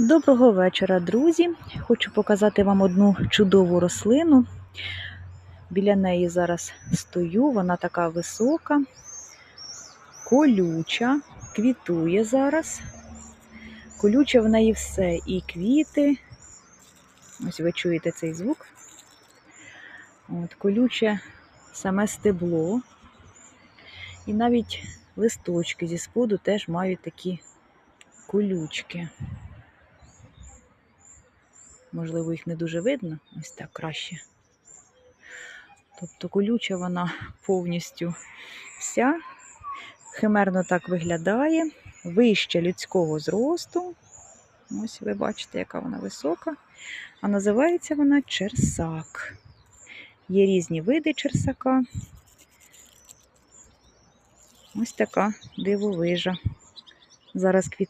Доброго вечора, друзі! Хочу показати вам одну чудову рослину. Біля неї зараз стою, вона така висока, колюча, квітує зараз. Колюче в неї все, і квіти. Ось ви чуєте цей звук. От, колюче саме стебло. І навіть листочки зі споду теж мають такі колючки. Можливо, їх не дуже видно, ось так краще. Тобто колюча вона повністю вся, химерно так виглядає, вище людського зросту. Ось ви бачите, яка вона висока. А називається вона черсак. Є різні види черсака. Ось така дивовижа. Зараз квітує.